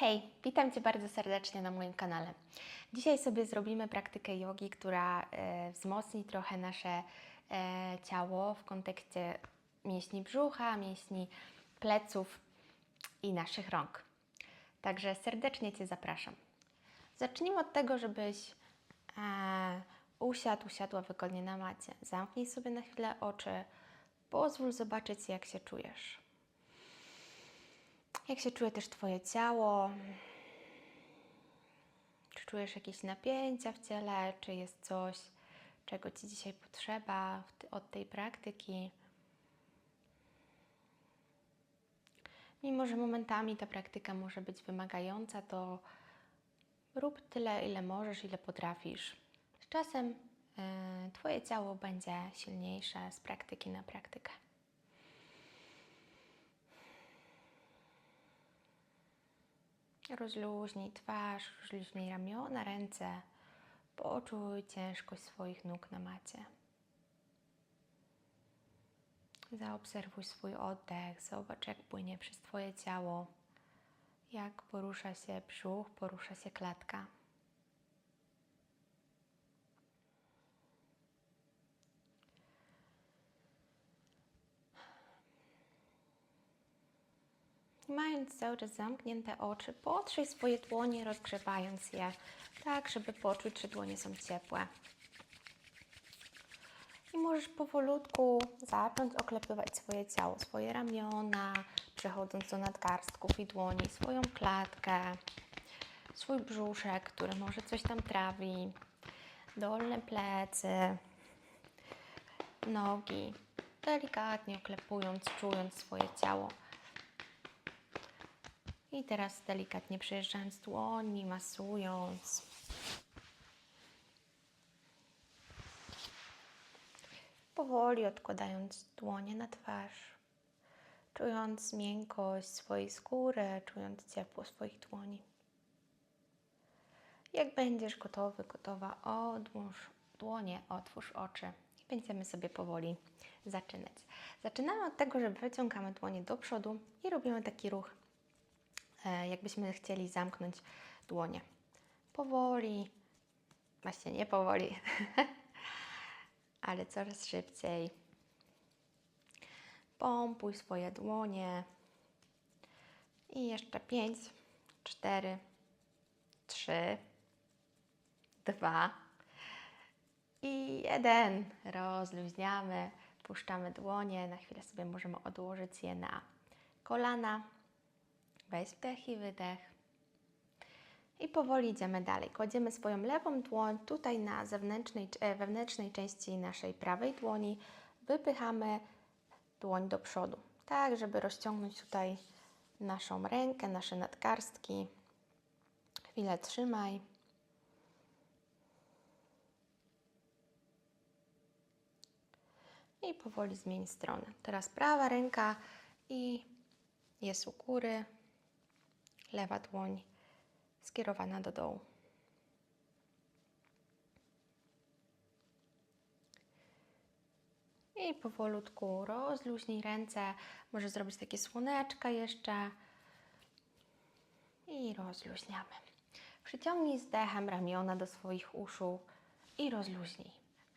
Hej, witam Cię bardzo serdecznie na moim kanale. Dzisiaj sobie zrobimy praktykę jogi, która e, wzmocni trochę nasze e, ciało w kontekście mięśni brzucha, mięśni pleców i naszych rąk. Także serdecznie Cię zapraszam. Zacznijmy od tego, żebyś e, usiadł, usiadła wygodnie na macie. Zamknij sobie na chwilę oczy, pozwól zobaczyć, jak się czujesz. Jak się czuje też Twoje ciało? Czy czujesz jakieś napięcia w ciele? Czy jest coś, czego Ci dzisiaj potrzeba od tej praktyki? Mimo, że momentami ta praktyka może być wymagająca, to rób tyle, ile możesz, ile potrafisz. Z czasem y, Twoje ciało będzie silniejsze z praktyki na praktykę. Rozluźnij twarz, rozluźnij ramiona, ręce. Poczuj ciężkość swoich nóg na macie. Zaobserwuj swój oddech, zobacz jak płynie przez Twoje ciało, jak porusza się brzuch, porusza się klatka. Mając cały czas zamknięte oczy, potrzyj swoje dłonie, rozgrzewając je, tak żeby poczuć, czy dłonie są ciepłe. I możesz powolutku zacząć oklepywać swoje ciało, swoje ramiona, przechodząc do nadgarstków i dłoni, swoją klatkę, swój brzuszek, który może coś tam trawi, dolne plecy, nogi, delikatnie oklepując, czując swoje ciało. I teraz delikatnie przejeżdżając dłońmi, masując. Powoli odkładając dłonie na twarz, czując miękkość swojej skóry, czując ciepło swoich dłoni. Jak będziesz gotowy, gotowa, odłóż dłonie, otwórz oczy i będziemy sobie powoli zaczynać. Zaczynamy od tego, że wyciągamy dłonie do przodu i robimy taki ruch jakbyśmy chcieli zamknąć dłonie. Powoli, właśnie nie powoli, ale coraz szybciej. Pompuj swoje dłonie. I jeszcze pięć, cztery, trzy, dwa i jeden. Rozluźniamy, puszczamy dłonie. Na chwilę sobie możemy odłożyć je na kolana. Weź wdech i wydech. I powoli idziemy dalej. Kładziemy swoją lewą dłoń tutaj na zewnętrznej, e, wewnętrznej części naszej prawej dłoni. Wypychamy dłoń do przodu, tak żeby rozciągnąć tutaj naszą rękę, nasze nadgarstki. Chwilę trzymaj. I powoli zmień stronę. Teraz prawa ręka i jest u góry, lewa dłoń skierowana do dołu. I powolutku rozluźnij ręce. Może zrobić takie słoneczka jeszcze. I rozluźniamy. Przyciągnij z dechem ramiona do swoich uszu i rozluźnij.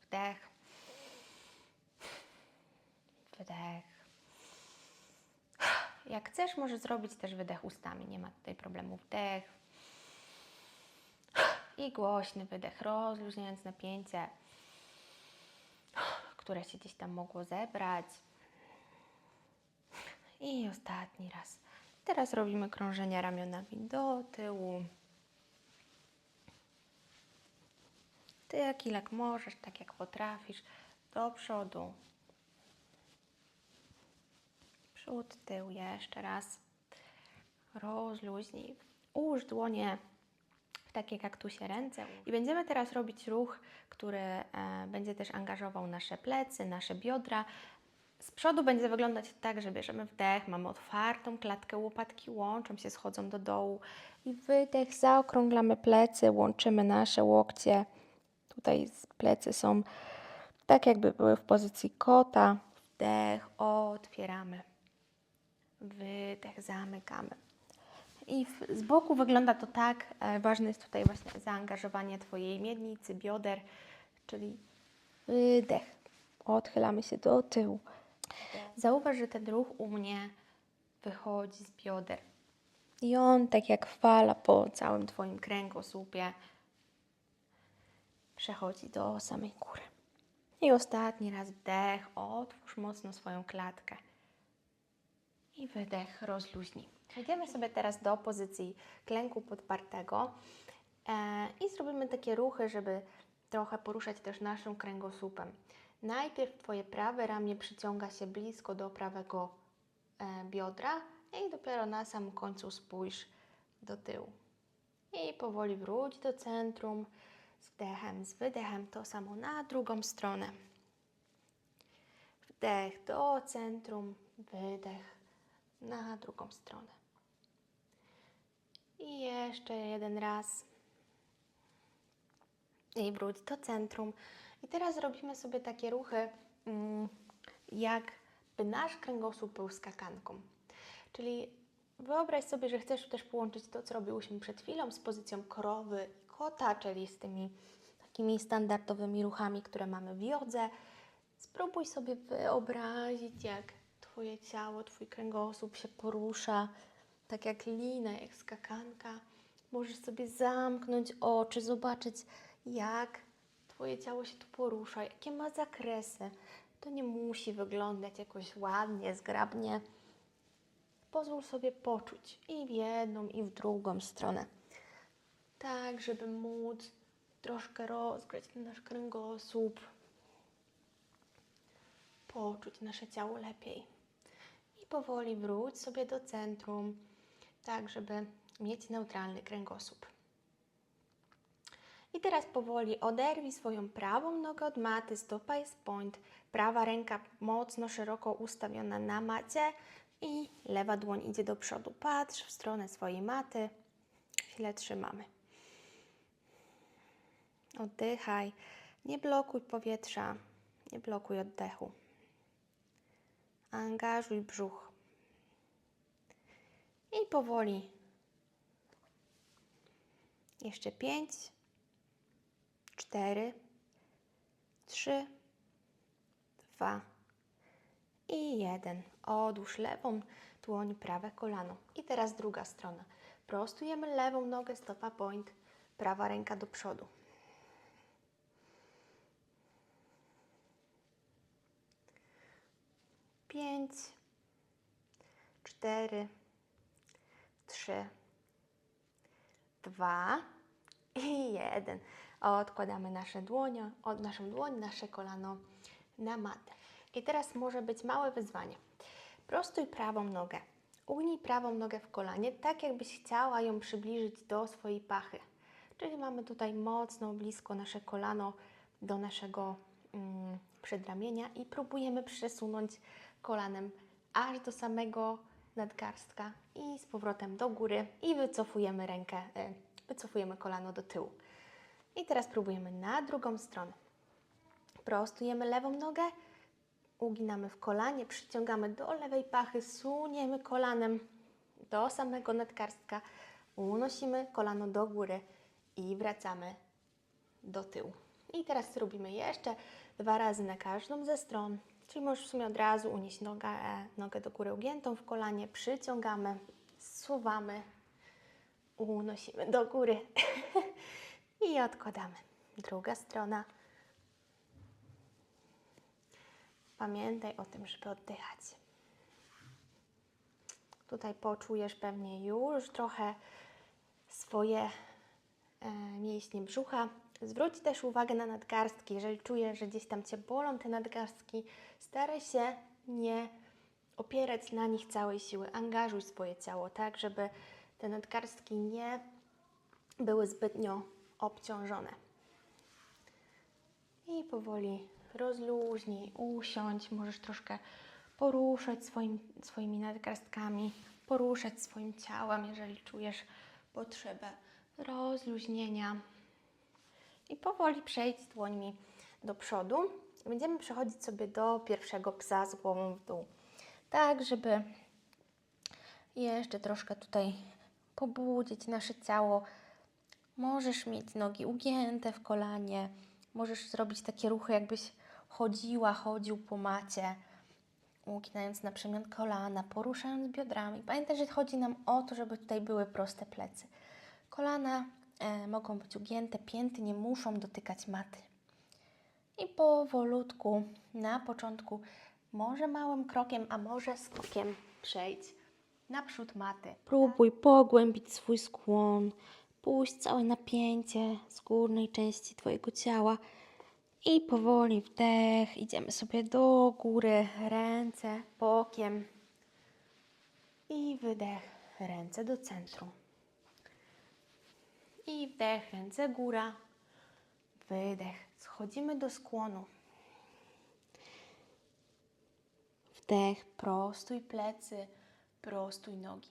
Wdech. Wdech. Jak chcesz, możesz zrobić też wydech ustami. Nie ma tutaj problemu. Wdech. I głośny wydech, rozluźniając napięcie, które się gdzieś tam mogło zebrać. I ostatni raz. Teraz robimy krążenia ramionami do tyłu. Ty jak ile możesz, tak jak potrafisz, do przodu. Przód, tył, jeszcze raz. Rozluźnij. Ułóż dłonie w takie kaktusie ręce. I będziemy teraz robić ruch, który e, będzie też angażował nasze plecy, nasze biodra. Z przodu będzie wyglądać tak, że bierzemy wdech, mamy otwartą klatkę, łopatki łączą się, schodzą do dołu i wydech, zaokrąglamy plecy, łączymy nasze łokcie. Tutaj plecy są tak, jakby były w pozycji kota. Wdech, otwieramy. Zamykamy. I z boku wygląda to tak. E, ważne jest tutaj właśnie zaangażowanie Twojej miednicy, bioder, czyli wydech. Odchylamy się do tyłu. Zauważ, że ten ruch u mnie wychodzi z bioder. I on tak jak fala po całym Twoim kręgosłupie przechodzi do samej góry. I ostatni raz wdech, otwórz mocno swoją klatkę. I wydech, rozluźnij. Przejdziemy sobie teraz do pozycji klęku podpartego e, i zrobimy takie ruchy, żeby trochę poruszać też naszym kręgosłupem. Najpierw Twoje prawe ramię przyciąga się blisko do prawego e, biodra i dopiero na samym końcu spójrz do tyłu. I powoli wróć do centrum z wdechem, z wydechem, to samo na drugą stronę. Wdech do centrum, wydech na drugą stronę. I jeszcze jeden raz. I wróć do centrum. I teraz robimy sobie takie ruchy, mm, jakby nasz kręgosłup był skakanką. Czyli wyobraź sobie, że chcesz też połączyć to, co robiłyśmy przed chwilą z pozycją krowy i kota, czyli z tymi takimi standardowymi ruchami, które mamy w jodze. Spróbuj sobie wyobrazić, jak Twoje ciało, Twój kręgosłup się porusza, tak jak lina, jak skakanka. Możesz sobie zamknąć oczy, zobaczyć, jak Twoje ciało się tu porusza, jakie ma zakresy. To nie musi wyglądać jakoś ładnie, zgrabnie. Pozwól sobie poczuć i w jedną, i w drugą stronę. Tak, żeby móc troszkę rozgrzać ten nasz kręgosłup, poczuć nasze ciało lepiej. Powoli wróć sobie do centrum, tak żeby mieć neutralny kręgosłup. I teraz powoli oderwij swoją prawą nogę od maty, stopa jest point, prawa ręka mocno, szeroko ustawiona na macie i lewa dłoń idzie do przodu. Patrz w stronę swojej maty, chwilę trzymamy. Oddychaj, nie blokuj powietrza, nie blokuj oddechu. Angażuj brzuch. I powoli. Jeszcze pięć, cztery, trzy, dwa i jeden. Odłóż lewą dłoń, prawe kolano. I teraz druga strona. Prostujemy lewą nogę, stopa point, prawa ręka do przodu. Pięć, cztery, trzy, dwa i jeden. Odkładamy nasze dłonie, od naszą dłoń, nasze kolano na matę. I teraz może być małe wyzwanie. Prostuj prawą nogę. Ugnij prawą nogę w kolanie, tak jakbyś chciała ją przybliżyć do swojej pachy. Czyli mamy tutaj mocno blisko nasze kolano do naszego mm, przedramienia i próbujemy przesunąć kolanem aż do samego nadgarstka i z powrotem do góry i wycofujemy rękę, e, wycofujemy kolano do tyłu. I teraz próbujemy na drugą stronę. Prostujemy lewą nogę, uginamy w kolanie, przyciągamy do lewej pachy, suniemy kolanem do samego nadgarstka, unosimy kolano do góry i wracamy do tyłu. I teraz robimy jeszcze dwa razy na każdą ze stron, czyli możesz w sumie od razu unieść nogę, e, nogę do góry ugiętą w kolanie, przyciągamy, zsuwamy, unosimy do góry i odkładamy. Druga strona. Pamiętaj o tym, żeby oddychać. Tutaj poczujesz pewnie już trochę swoje e, mięśnie brzucha. Zwróć też uwagę na nadgarstki. Jeżeli czujesz, że gdzieś tam Cię bolą te nadgarstki, staraj się nie opierać na nich całej siły. Angażuj swoje ciało, tak, żeby te nadgarstki nie były zbytnio obciążone. I powoli rozluźnij, usiądź, możesz troszkę poruszać swoim, swoimi nadgarstkami, poruszać swoim ciałem, jeżeli czujesz potrzebę rozluźnienia. I powoli przejdź dłońmi do przodu. Będziemy przechodzić sobie do pierwszego psa z głową w dół. Tak, żeby jeszcze troszkę tutaj pobudzić nasze ciało. Możesz mieć nogi ugięte w kolanie, możesz zrobić takie ruchy, jakbyś chodziła, chodził po macie, uginając na przemian kolana, poruszając biodrami. Pamiętaj, że chodzi nam o to, żeby tutaj były proste plecy. Kolana mogą być ugięte, pięty nie muszą dotykać maty. I powolutku, na początku, może małym krokiem, a może skokiem przejdź naprzód maty. Próbuj pogłębić swój skłon, puść całe napięcie z górnej części Twojego ciała i powoli wdech. Idziemy sobie do góry, ręce bokiem i wydech, ręce do centrum. I wdech, ręce góra, wydech. Schodzimy do skłonu. Wdech, prostuj plecy, prostuj nogi.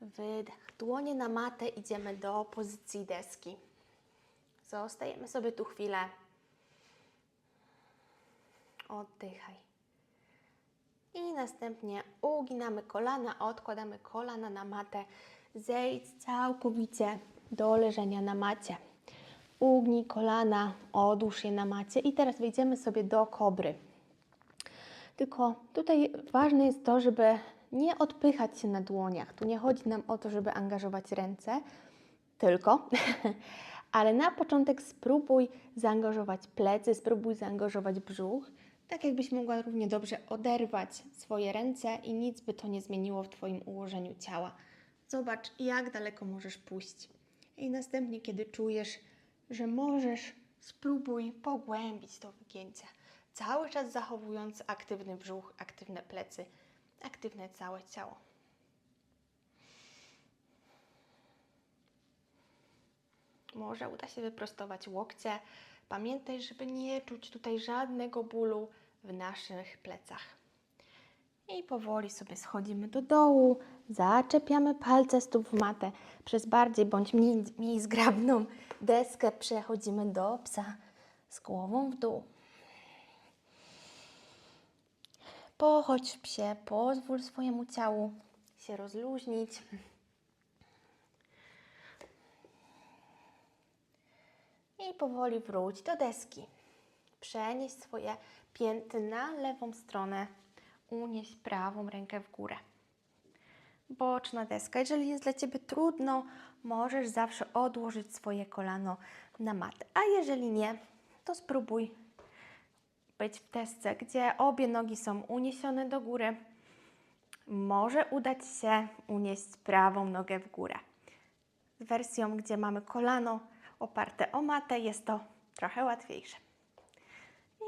Wydech, dłonie na matę, idziemy do pozycji deski. Zostajemy sobie tu chwilę. Oddychaj. I następnie uginamy kolana, odkładamy kolana na matę. Zejdź całkowicie do leżenia na macie. Ugnij kolana, odłóż je na macie i teraz wejdziemy sobie do kobry. Tylko tutaj ważne jest to, żeby nie odpychać się na dłoniach. Tu nie chodzi nam o to, żeby angażować ręce, tylko, ale na początek spróbuj zaangażować plecy, spróbuj zaangażować brzuch, tak jakbyś mogła równie dobrze oderwać swoje ręce i nic by to nie zmieniło w Twoim ułożeniu ciała. Zobacz, jak daleko możesz pójść. I następnie, kiedy czujesz, że możesz, spróbuj pogłębić to wygięcie. Cały czas zachowując aktywny brzuch, aktywne plecy, aktywne całe ciało. Może uda się wyprostować łokcie. Pamiętaj, żeby nie czuć tutaj żadnego bólu w naszych plecach. I powoli sobie schodzimy do dołu, zaczepiamy palce stóp w matę. Przez bardziej bądź mniej, mniej zgrabną deskę przechodzimy do psa z głową w dół. Pochodź psie, pozwól swojemu ciału się rozluźnić. I powoli wróć do deski. Przenieś swoje pięty na lewą stronę. Unieś prawą rękę w górę. Boczna deska. Jeżeli jest dla Ciebie trudno, możesz zawsze odłożyć swoje kolano na matę. A jeżeli nie, to spróbuj być w desce, gdzie obie nogi są uniesione do góry. Może udać się unieść prawą nogę w górę. Z wersją, gdzie mamy kolano oparte o matę, jest to trochę łatwiejsze.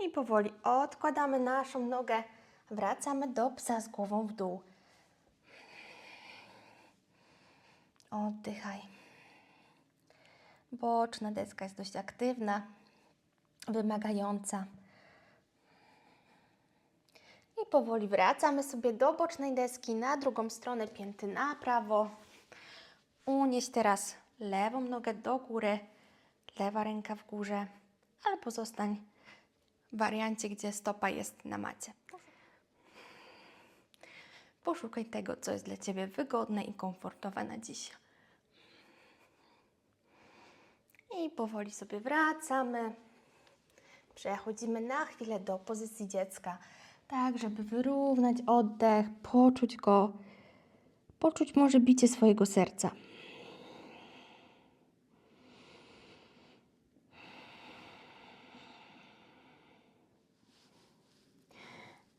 I powoli odkładamy naszą nogę, wracamy do psa z głową w dół. Oddychaj. Boczna deska jest dość aktywna, wymagająca. I powoli wracamy sobie do bocznej deski, na drugą stronę pięty na prawo. Unieś teraz lewą nogę do góry, lewa ręka w górze, albo zostań w wariancie, gdzie stopa jest na macie. Poszukaj tego, co jest dla Ciebie wygodne i komfortowe na dziś. I powoli sobie wracamy. Przechodzimy na chwilę do pozycji dziecka, tak żeby wyrównać oddech, poczuć go, poczuć może bicie swojego serca.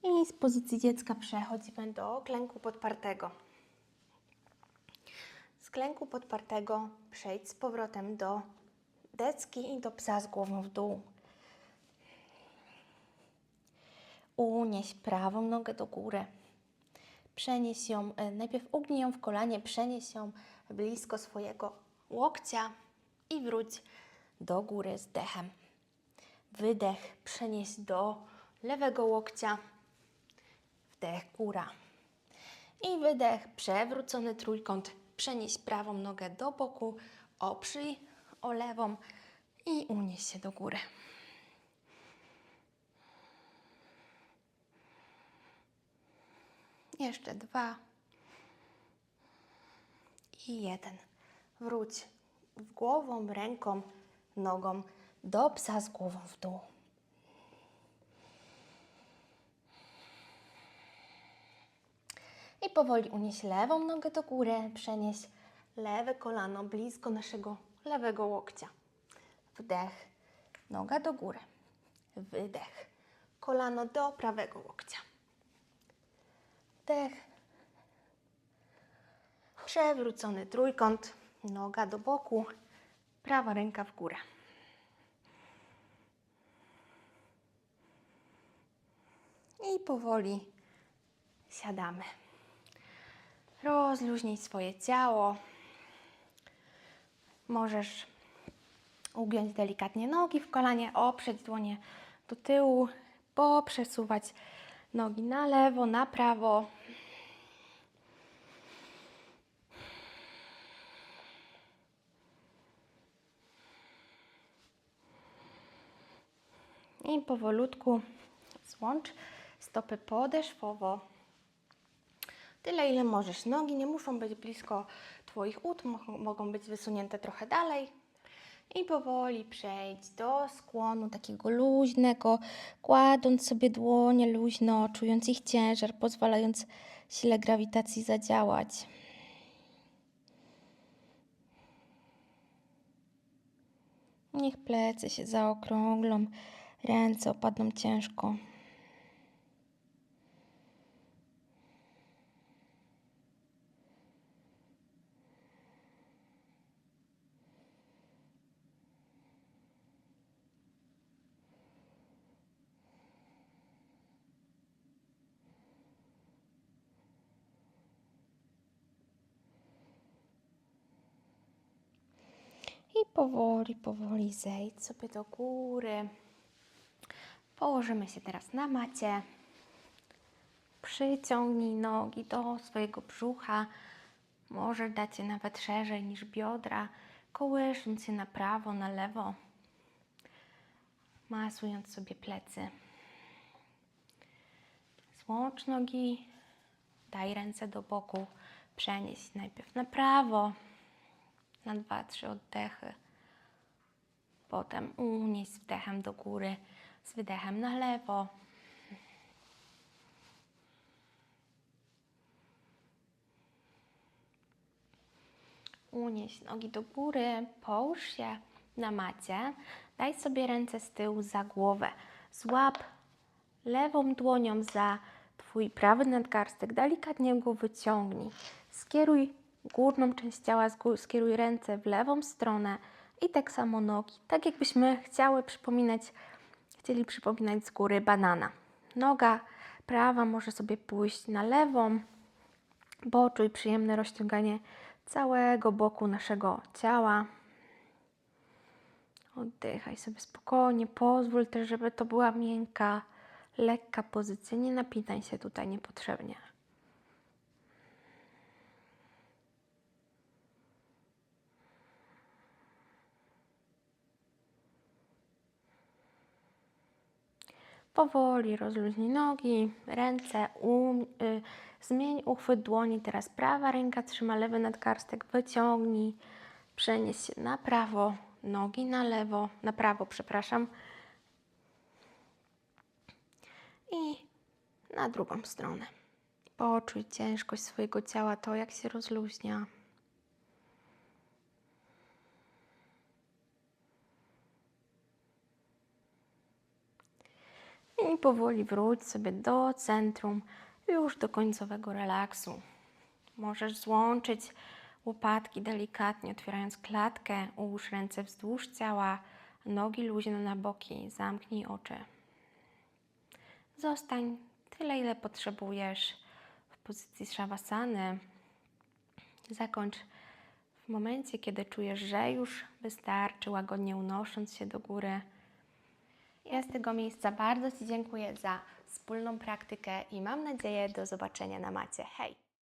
I z pozycji dziecka przechodzimy do klęku podpartego. Z klęku podpartego przejdź z powrotem do deski i do psa z głową w dół. Unieś prawą nogę do góry. Przenieś ją, e, najpierw ugnij ją w kolanie, przenieś ją blisko swojego łokcia i wróć do góry z dechem. Wydech przenieś do lewego łokcia, wdech góra. I wydech, przewrócony trójkąt, przenieś prawą nogę do boku, oprzyj o lewą i unieś się do góry. Jeszcze dwa. I jeden. Wróć głową, ręką, nogą do psa z głową w dół. I powoli unieś lewą nogę do góry, przenieś lewe kolano blisko naszego lewego łokcia. Wdech, noga do góry. Wydech, kolano do prawego łokcia. Wdech, przewrócony trójkąt, noga do boku, prawa ręka w górę. I powoli siadamy. Rozluźnij swoje ciało. Możesz ugiąć delikatnie nogi w kolanie, oprzeć dłonie do tyłu, poprzesuwać nogi na lewo, na prawo. I powolutku złącz stopy podeszwowo Tyle, ile możesz. Nogi nie muszą być blisko Twoich ud, mo- mogą być wysunięte trochę dalej. I powoli przejdź do skłonu takiego luźnego, kładąc sobie dłonie luźno, czując ich ciężar, pozwalając sile grawitacji zadziałać. Niech plecy się zaokrąglą, ręce opadną ciężko. I powoli, powoli zejdź sobie do góry. Położymy się teraz na macie. Przyciągnij nogi do swojego brzucha. Może dać je nawet szerzej niż biodra, kołysząc się na prawo, na lewo, masując sobie plecy. Złącz nogi, daj ręce do boku, przenieś najpierw na prawo, na dwa, trzy oddechy. Potem unieś z wdechem do góry, z wydechem na lewo. Unieś nogi do góry, połóż się na macie. Daj sobie ręce z tyłu za głowę. Złap lewą dłonią za Twój prawy nadgarstek, delikatnie go wyciągnij. Skieruj górną część ciała, skieruj ręce w lewą stronę i tak samo nogi. Tak jakbyśmy chciały przypominać, chcieli przypominać z góry banana. Noga prawa może sobie pójść na lewą, Poczuj przyjemne rozciąganie całego boku naszego ciała. Oddychaj sobie spokojnie. Pozwól też, żeby to była miękka, lekka pozycja. Nie napinaj się tutaj niepotrzebnie. Powoli rozluźnij nogi, ręce, um, y, zmień uchwyt dłoni. Teraz prawa ręka trzyma lewy nadgarstek, wyciągnij, przenieś się na prawo, nogi na lewo, na prawo, przepraszam. I na drugą stronę. Poczuj ciężkość swojego ciała, to jak się rozluźnia. I powoli wróć sobie do centrum, już do końcowego relaksu. Możesz złączyć łopatki delikatnie, otwierając klatkę, ułóż ręce wzdłuż ciała, nogi luźno na boki, zamknij oczy. Zostań tyle, ile potrzebujesz w pozycji szawasany. Zakończ w momencie, kiedy czujesz, że już wystarczy, łagodnie unosząc się do góry. Ja z tego miejsca bardzo Ci dziękuję za wspólną praktykę i mam nadzieję do zobaczenia na macie. Hej!